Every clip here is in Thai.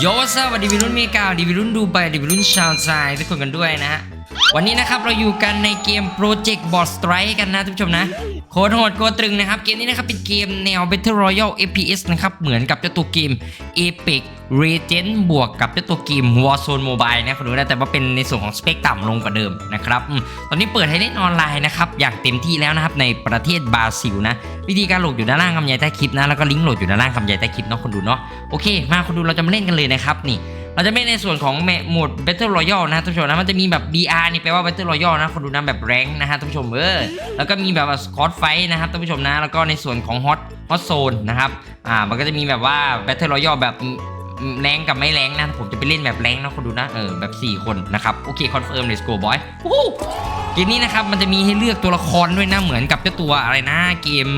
โยสวัสดีวิรุ่นเมกาดีวิรุ่นดูไบดีวิรุ่นชาวไซทุกคนกันด้วยนะฮะวันนี้นะครับเราอยู่กันในเกม Project Boss Strike กันนะทุกผู้ชมนะโคตรโหดโคตรตรึงนะครับ เกมนี้นะครับเป็นเกมแนว Battle Royale FPS นะครับ เหมือนกับเจ้าตัวเกม Apex Legends บวกกับเจ้าตัวเกม Warzone Mobile นะคุณดูนะแต่ว่าเป็นในส่วนของสเปคต่ำลงกว่าเดิมนะครับตอนนี้เปิดให้เล่นออนไลน์นะครับอย่างเต็มที่แล้วนะครับในประเทศบราซิลนะวิธีการโหลดอยู่ด้านล่างคำใหญ่ใต้คลิปนะแล้วก็ลิงก์โหลดอยู่ด้านล่างคำใหญ่ใต้คลิปเนาะคนดูเนาะโอเค มาคนดูเราจะมาเล่นกันเลยนะครับนี่เราจะไม่ในส่วนของโหมด Battle Royale นะท่านผู้ชมนะมันจะมีแบบ BR นี่แปลว่า Battle Royale นะคนดูนะแบบแรงนะฮะท่านผู้ชมเออแล้วก็มีแบบว่า Squad Fight นะครับท่านผู้ชมนะแล้วก็ในส่วนของ Hot Hot Zone นะครับอ่ามันก็จะมีแบบว่า Battle Royale แบบ แรงกับไม่แรงนะ ผมจะไปเล่นแบบแรงนะคนดูนะ เออ แบบ 4 คนนะครับ โอเคคอนเฟิร์ม let's go boy วู้ฮู้เกมนี้นะครับมันจะมีให้เลือกตัวละครด้วยนะ เหมือนกับเจ้าตัวอะไรนะ เกม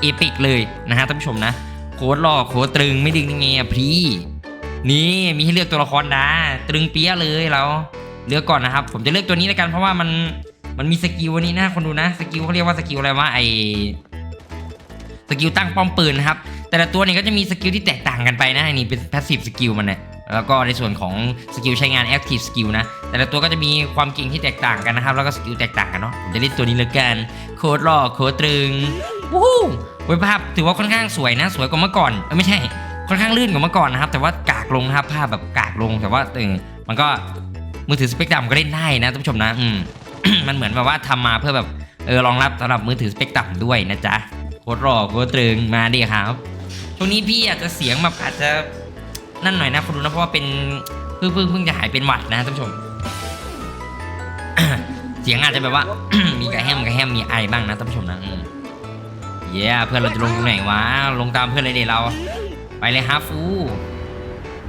เอพิกเลยนะฮะท่านผู้ชมนะ โคตรหล่อโคตรตรึงไม่ดึงยังไงอะพี่นี่มีให้เลือกตัวละครนะ ตรึงเปี้ยเลยเราเลือกก่อนนะครับ ผมจะเลือกตัวนี้แล้วกันเพราะว่ามันมันมีสกิลอันนี้นะคนดูนะ สกิลเขาเรียกว่าสกิลอะไรวะไอสกิลตั้งป้อมปืนนะครับ แต่ละตัวเนี่ยก็จะมีสกิลที่แตกต่างกันไปนะอันนี้เป็นพาสซีฟสกิลมันเนี่ยแล้วก็ในส่วนของสกิลใช้งานแอคทีฟสกิลนะ แต่ละตัวก็จะมีความเก่งที่แตกต่างกันนะครับ แล้วก็สกิลแตกต่างกันเนาะผมจะเล่นตัวนี้เลยกันโคตรหล่อโคตรตรึงวู้ฮู้เว็บภาพถือว่าค่อนข้างสวยนะ สวยกว่าเมื่อก่อนเอ้ยไม่ใช่ ค่อนข้างลื่นกว่าเมื่อก่อนนะครับ แต่ว่ากากลงนะครับภาพแบบกากลงแต่ว่าเออมันก็มือถือสเปกตรัมก็เล่นได้นะท่านผู้ชมนะอืมมันเหมือนแบบว่าทำมาเพื่อแบบเออรองรับสำหรับมือถือสเปกตรัมด้วยนะจ๊ะโคตรหล่อโคตรตรึงมาดิครับ ช่วงนี้พี่อาจจะเสียงแบบอาจจะนั่นหน่อยนะคุณดูนะเพราะว่าเป็นเพิ่งเพิ่งเพิ่งจะหายเป็นหวัดนะท่านผู้ชม เสียงอาจจะแบบว่า มีกระแฮมกระแฮมมีไอบ้างนะท่านผู้ชมนะอืมเย้เพื่อนเราจะลงตรงไหนวะลงตามเพื่อนเลยเดี๋ยวเรา ไปเลยฮาฟู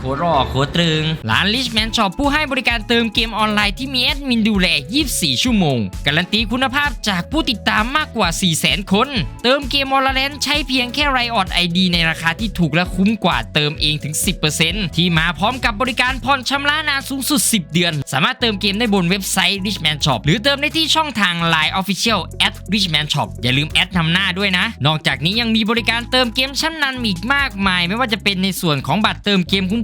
โคตรอโคตรตรึง ร้าน Richman Shop ผู้ให้บริการเติมเกมออนไลน์ที่มีแอดมินดูแล 24 ชั่วโมง การันตีคุณภาพจากผู้ติดตามมากกว่า 400,000 คน เติมเกมออนไลน์ใช้เพียงแค่ไรออดไอดีในราคาที่ถูกและคุ้มกว่าเติมเองถึง 10%ที่มาพร้อมกับบริการผ่อนชำระนานสูงสุด 10 เดือน สามารถเติมเกมได้บนเว็บไซต์ Richman Shop หรือเติมได้ที่ช่องทาง Line Official at Richman Shop อย่าลืมแอดนำหน้าด้วยนะ นอกจากนี้ยังมีบริการเติมเกมชั้นนำอีกมากมาย ไม่ว่าจะเป็นในส่วนของบัตรเติมเกมคุ้ม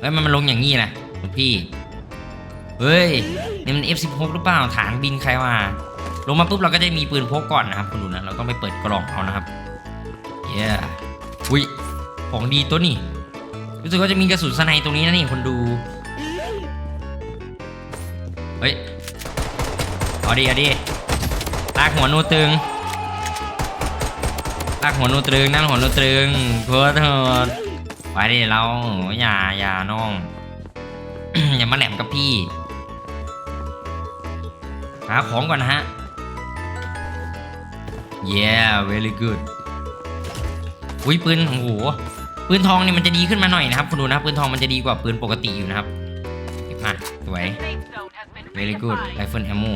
เฮ้ยมันมันลงอย่างงี้นะคุณพี่ เฮ้ยนี่มัน F16 หรือเปล่าฐานบินใครมาลงมาปุ๊บเราก็จะมีปืนพกก่อนนะครับคุณดูนะเราต้องไปเปิดกล่องเอานะครับเย้อุ้ยของดีตัวนี่รู้สึกว่าจะมีกระสุนสไนตรงนี้นะนี่คนดูเฮ้ยเอาดิเอาดิลากหัวนูตึงลากหัวนูตึงนั่งหัวนูตึงเพื่อเถิด ไปดิเราอย่าอย่าน้อง อย่ามาแหลมกับพี่ หาของก่อนนะฮะ yeah very good อุ้ยปืนโอ้โหปืนทองนี่มันจะดีขึ้นมาหน่อยนะครับคุณดูนะปืนทองมันจะดีกว่าปืนปกติอยู่นะครับมาสวย very good rifle ammo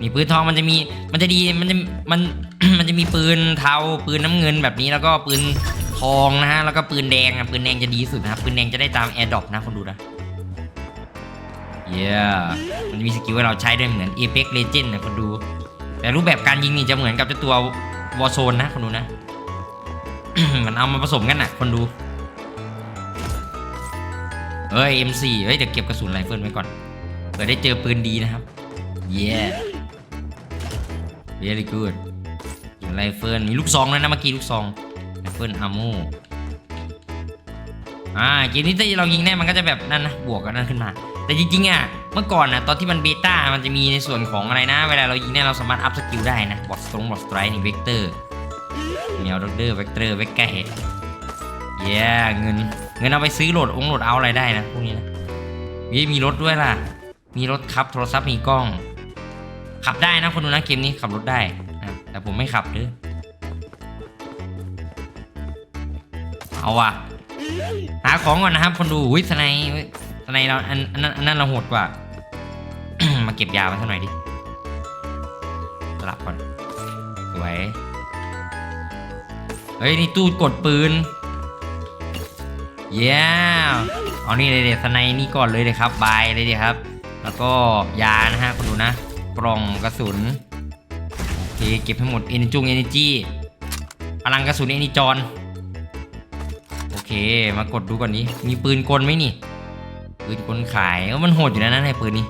มีปืนทองมันจะมีมันจะดีมันจะมันมันจะมีปืนเทาปืนน้ำเงินแบบนี้แล้วก็ปืน ทองนะฮะ แล้วก็ปืนแดงอะ ปืนแดงจะดีสุดนะครับ ปืนแดงจะได้ตามแอร์ดรอปนะคนดูนะเย้มันมีสกิลให้เราใช้ได้เหมือน Apex Legend นะคนดู แต่รูปแบบการยิงนี่จะเหมือนกับเจ้าตัว Warzone นะคนดูนะ มันเอามาผสมกันนะคนดูเอ้ย M4 เฮ้ยเดี๋ยวเก็บกระสุนไรเฟิลไว้ก่อนเผื่อได้เจอปืนดีนะครับ เย้ very good ไรเฟิลมีลูกซองด้วยนะเมื่อกี้ลูกซอง ฟิลอาร์โมอ่าเกมนี้ถ้าเรายิงได้มันก็จะแบบนั่นนะบวกกันนั่นขึ้นมา แต่จริงๆอะเมื่อก่อนนะตอนที่มันเบต้ามันจะมีในส่วนของอะไรนะ เวลาเรายิงเนี่ยเราสามารถอัพสกิลได้นะบอสตรงบอสไตรนี่เวกเตอร์แนวด็อกเตอร์เวกเตอร์เวกไก่เย้เงินเงินเอาไปซื้อโหลดองโหลดเอาอะไรได้นะพวกนี้นะยี่มีรถด้วยล่ะ มีรถครับโทรศัพท์มีกล้อง ขับได้นะคนดูนะเกมนี้ขับรถได้นะแต่ผมไม่ขับเด้อ เอาว่ะหาของก่อนนะครับ คนดูอุ้ยสไนสไนเราอันอันนั้นอันนั้นเราโหดกว่า มาเก็บยามาสักหน่อยดิสลับก่อนสวยเฮ้ยนี่ตู้กดปืนเย้เอานี่เลยเด็ดสไนนี่ก่อนเลยเลยครับบายเลยดีครับ แล้วก็ยานะฮะคนดูนะกล่องกระสุนโอเคเก็บให้หมดเอเนจุงเอเนจีพลังกระสุนเอเนจอน มากดดูก่อนนี้ มีปืนกลไหมนี่ ปืนกลขายเออมันโหดอยู่แล้วนะในปืนนี้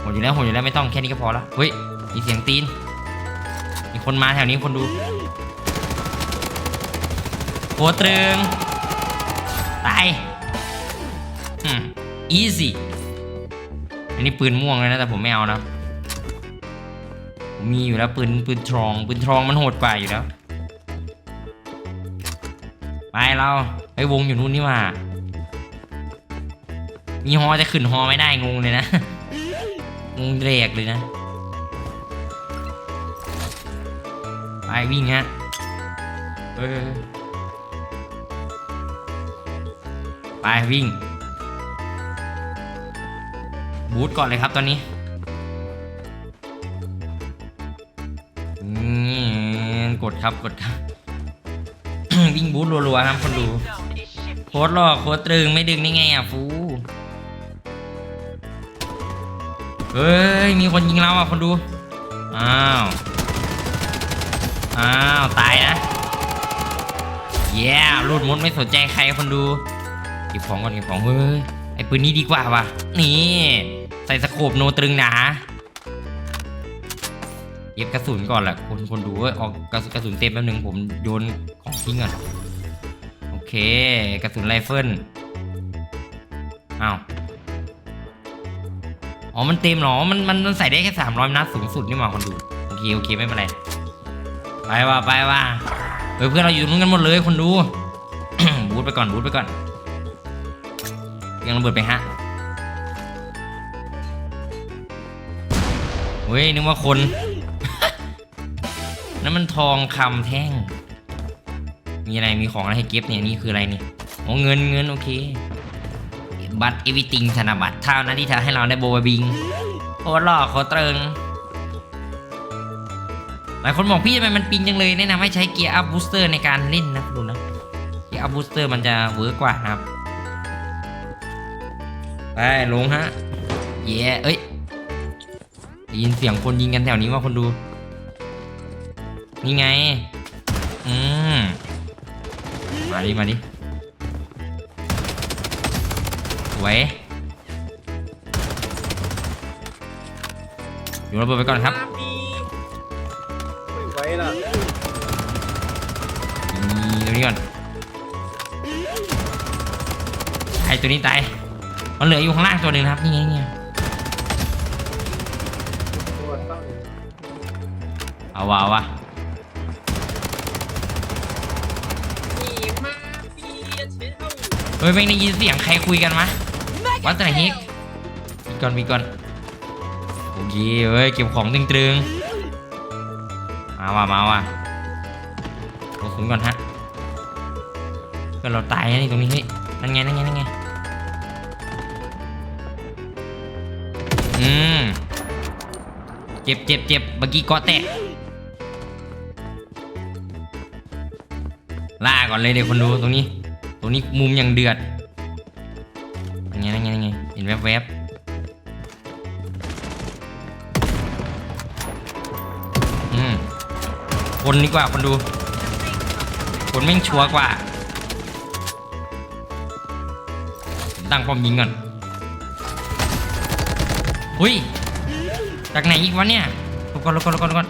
โหดอยู่แล้วโหดอยู่แล้วไม่ต้องแค่นี้ก็พอละเฮ้ยมีเสียงตีน มีคนมาแถวนี้คนดูโคตรึงตายอืม easy อันนี้ปืนม่วงเลยนะแต่ผมไม่เอานะผมมีอยู่แล้วปืนปืนทรองปืนทรองมันโหดกว่าอยู่แล้ว ไปเรา อ้ยวงอยู่นู่นนี่หว่า มีฮอจะขึ้นฮอไม่ได้งงเลยนะ งงเรกเลยนะ ไปวิ่งฮะ เออ ไปวิ่ง บูทก่อนเลยครับตอนนี้นี่กดครับกดครับ วิ่งบูทรัวๆครับคนดู โคตรหลอกโคตรตรึงไม่ดึงได้ไงอะฟูเฮ้ยมีคนยิงเราอะคนดู อ้าว อ้าว ตายนะเย้รูดมุดไม่สนใจใครคนดูเก็บของก่อนเก็บของเฮ้ยไอปืนนี้ดีกว่าว่ะ นี่ ใส่สโคปโนตรึงหนาเก็บกระสุนก่อนแหละคนคนดูเว้ยออกกระสุนกระสุนเต็มแป๊บนึงผมโยนของทิ้งก่อน เค กระสุนไรเฟิลอ้าวอ๋อ มันเต็มหรอ มันมันมันใส่ได้แค่สามร้อยนัดสูงสุดนี่หว่าคนดู โอเค โอเค ไม่เป็นไร ไปว่าไปว่าเฮ้ยเพื่อนเราอยู่ตรงนู้นกันหมดเลยคนดู บูทไปก่อนบูทไปก่อน ยังระเบิดไปฮะเฮ้ยนึกว่าคน นั่นมันทองคำแท่ง มีอะไรมีของอะไรให้เก็บเนี่ยนี่คืออะไรนี่โอ้เงินเงินโอเคบัตรเอวิติงธนบัตรเท่านั้นที่ทำให้เราได้โบว์บิงโคตรหล่อโคตรเติงหลายคนบอกพี่ทำไมมันปิงจังเลยแนะนำให้ใช้เกียร์อัพบูสเตอร์ในการเล่นนะดูนะเกียร์อัพบูสเตอร์มันจะเวิร์กกว่านะครับไปลงฮะเย้เอ้ยได้ยินเสียงคนยิงกันแถวนี้ว่าคนดู นี่ไง อืม ดิมาดิสวยอยู่ระเบิดไปก่อนครับไม่ไหวล่ะนี่ตัวนี้ก่อนไอตัวนี้ตายมันเหลืออยู่ข้างล่างตัวหนึ่งนะครับนี่ไงเนี่ยตัวต้องเอาวะเอาวะ เฮ้ยไม่ได้ยินเสียงใครคุยกันมะวัดแต่เฮกมีก่อนมีก่อนโอเคเฮ้ยเก็บของตึงๆมาว่ะมาว่ะกระสุนก่อนฮะก็เราตายนะนี่ตรงนี้เฮ้ยนั่นไงนั่นไงนั่นไงอืมเจ็บเจ็บเจ็บเมื่อกี้กาะแตกล่าก่อนเลยเดี๋ยวคนดูตรงนี้ ตรงนี้มุมยังเดือดนั่นไงนั่นไงนั่นไงเห็นแวบๆอืมคนดีกว่าคนดู คนแม่งชัวร์กว่า ตั้งป้อมยิงก่อนหุ้ย จากไหนอีกวะเนี่ยลุกก่อนลุกก่อนลุกก่อนลุกก่อน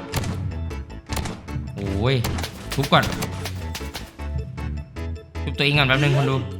โอ้ยทุบก่อน ทุบตัวเองก่อนแป๊บนึงคนดู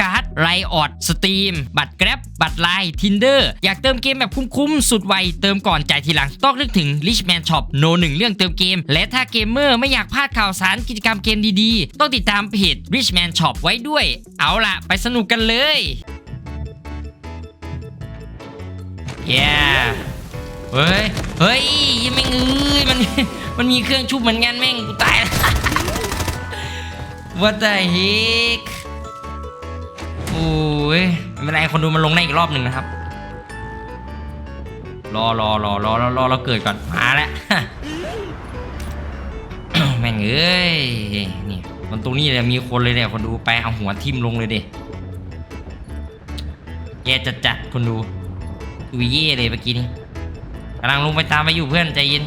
ไรออดสตรีมบัตรแกร็บบัตรไลน์ทินเดอร์อยากเติมเกมแบบคุ้มๆ สุดไว เติมก่อนจ่ายทีหลัง ต้องนึกถึง Richman Shop โนหนึ่งเรื่องเติมเกม และถ้าเกมเมอร์ไม่อยากพลาดข่าวสารกิจกรรมเกมดีๆ ต้องติดตามเพจ Richman Shop ไว้ด้วย เอาล่ะ ไปสนุกกันเลย yeah เฮ้ย เฮ้ยยังไม่งเอ้ยมัน มันมีเครื่องชุบเหมือนกันแม่ง กูตายแล้ว What the heck ยไม่เป็นไรคนดูมันลงได้อีกรอบหนึ่งนะครับ รอรอรอรอรอรอเราเกิดก่อนมาแล้วแม่งเอ้ยนี่มันตรงนี้เลยมีคนเลยเนี่ยคนดูไปเอาหัวทิ่มลงเลยเด็แย่จัดจัดๆคนดูดูเย่เลยเมื่อกี้นี้กำลังลงไปตามไปอยู่เพื่อนใจเย็น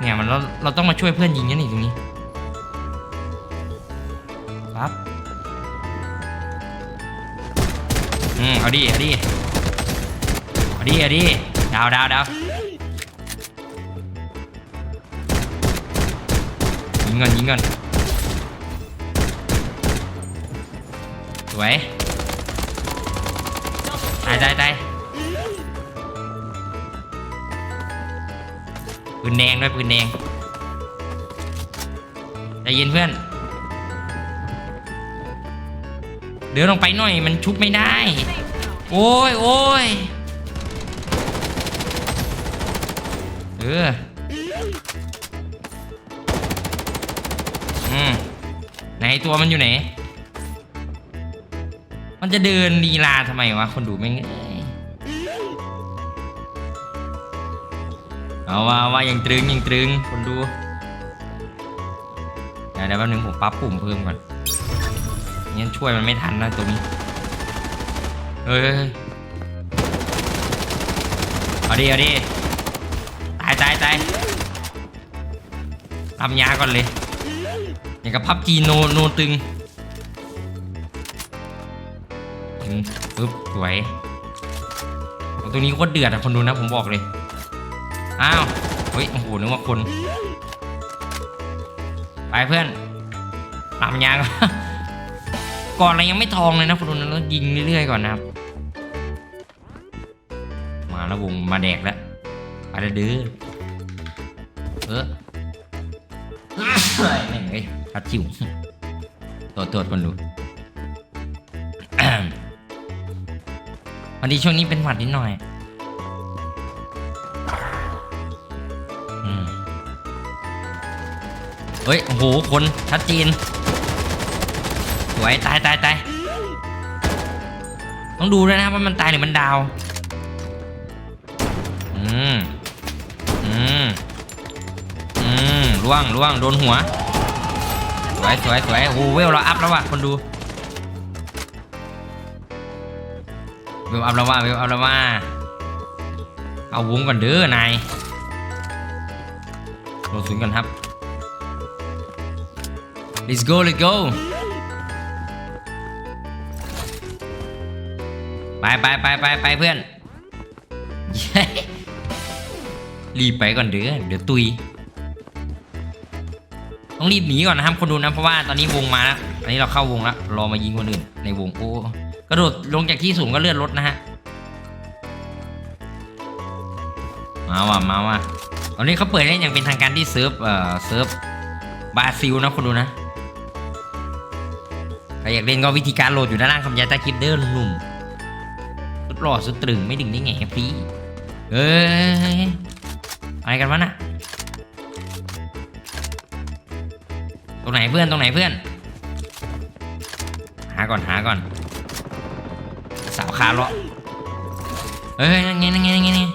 เนี่ยมันเราเราต้องมาช่วยเพื่อนยิงกันนี่ตรงนี้ปั๊บอืมเอาดิเอาดิเอาดิเอาดิดาวดาวดาวยิงก่อนยิงก่อนสวยตายตายตาย ปืนแดงด้วยปืนแดงใจเย็นเพื่อน เดินลงไปหน่อยมันชุบไม่ได้ โอ้ยโอ้ยเอออืมไหนตัวมันอยู่ไหน มันจะเดินลีลาทำไมวะ คนดูไม่ง เอาว่าว่ายังตรึงยังตรึงคนดูเดี๋ยวเดี๋ยวแป๊บนึงผมปั๊บปุ่มเพิ่มก่อนงั้นช่วยมันไม่ทันนะตัวนี้เฮ้ยเอาดิเอาดิตายตายตายทำยาก่อนเลยอย่างกับพับจีโนโนตึงปึ๊บสวยตัวนี้โคตรเดือดอะคนดูนะผมบอกเลย อ้าวเฮ้ยโอ้โหนึกว่าคน ไปเพื่อนตามยางก่อนเรายังไม่ทองเลยนะคนดูนะเรายิงเรื่อยๆก่อนนะครับ มาแล้ววงมาแดกแล้วไปแล้วดื้อเออเฮ้ยแม่งเอ้ยพัดจิ๋วตัวจตัวจคนดูวันนี้ช่วงนี้เป็นหวัดนิดหน่อย เฮ้ย โอ้โห คนชัดเจนสวยตายตายตายต้องดูด้วยนะว่ามันตายหรือมันดาว อืม อืม อืมล่วงล่วงโดนหัว สวยสวยสวยโอ้โหเวลเราอัพแล้วว่ะคนดู เวลอัพแล้วว่าเวลอัพแล้วว่าเอาวงก่อนเด้อนายโดนศูนย์ก่อนครับ let's go let's go ไปไปไปไปไปเพื่อน รีบไปก่อนเด้อเดี๋ยวตุย ต้องรีบหนีก่อนนะครับคนดูนะ เพราะว่าตอนนี้วงมาแล้วตอนนี้เราเข้าวงแล้ว รอมายิงคนอื่น ในวงโอ้กระโดดลงจากที่สูงก็เลื่อนรถนะฮะ มาว่ะมาว่ะตอนนี้เขาเปิดเล่นอย่างเป็นทางการที่เซิร์ฟเอ่อเซิร์ฟบราซิลนะคนดูนะ ใครอยากเล่นก็วิธีการโหลดอยู่ด้านล่างคำยาใต้คลิปเด้อหนุ่มๆสุดหล่อสุดตรึงไม่ดึงได้ไงพี่เอ้ยอะไรกันวะน่ะตรงไหนเพื่อนตรงไหนเพื่อน หาก่อนหาก่อน สาวคาเลาะเฮ้ยนั่นไงนั่นไงนั่นไงนี่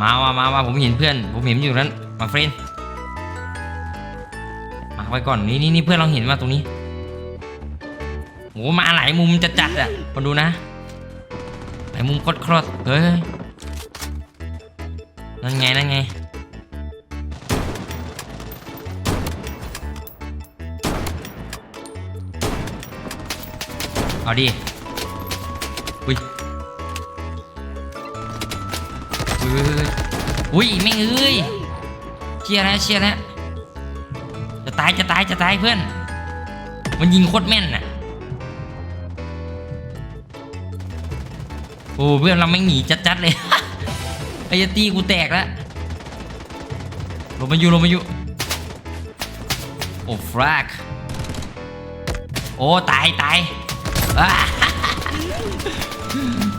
มามามามาผมเห็นเพื่อน ผมเห็นอยู่นั้นมาเฟรน ไว้ก่อนนี่นี่นี่เพื่อนเราเห็นมาตรงนี้โหมาหลายมุมจะจัดๆอะมาดูนะหลายมุมคดครอดๆเฮ้ยนั่นไงนั่นไงเอาดิอุ้ยอุ้ยอุ้ยไม่เอ้ยเชียร์แล้วเชียร์แล้ว จะตายจะตายเพื่อน มันยิงโคตรแม่นน่ะ โอ้เพื่อนเราไม่หนีจัดๆเลย ไอ้ยตีกูแตกแล้วลงมาอยู่ลงมาอยู่ โอ้ฟรากโอ้ตายตายอ่า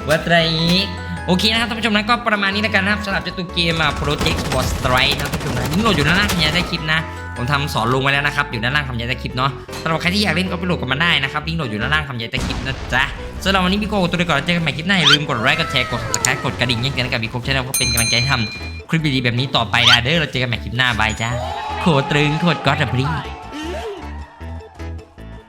วัตรอีกโอเคนะครับท่านผู้ชมนะก็ประมาณนี้แล้วกันนะครับสำหรับเจ้าตัวเกมอะ Project Boss Strike นะท่านผู้ชมนะลิงโหลดอยู่ด้านล่างคำยันได้คลิปนะ ผมทำสอนลงไว้แล้วนะครับอยู่ด้านล่างคำยันตะคิดเนาะสำหรับใครที่อยากเล่นก็ไปโหลดกันมาได้นะครับลิงก์โหลดอยู่ด้านล่างคำยันตะคิดนะจ๊ะสำหรับวันนี้พี่โก้ตัวเดียวก่อนเจอกันใหม่คลิปหน้าอย่าลืมกดไลค์กดแชร์กด subscribe กดกระดิ่งย่งกันกับพี่โก้ชแนลเพื่อเป็นกำลังใจทำคลิปดีๆแบบนี้ต่อไปนะเด้อเราเจอกันใหม่คลิปหน้าบายจ้าโคตรตรึงโคตรก๊อตอะพรี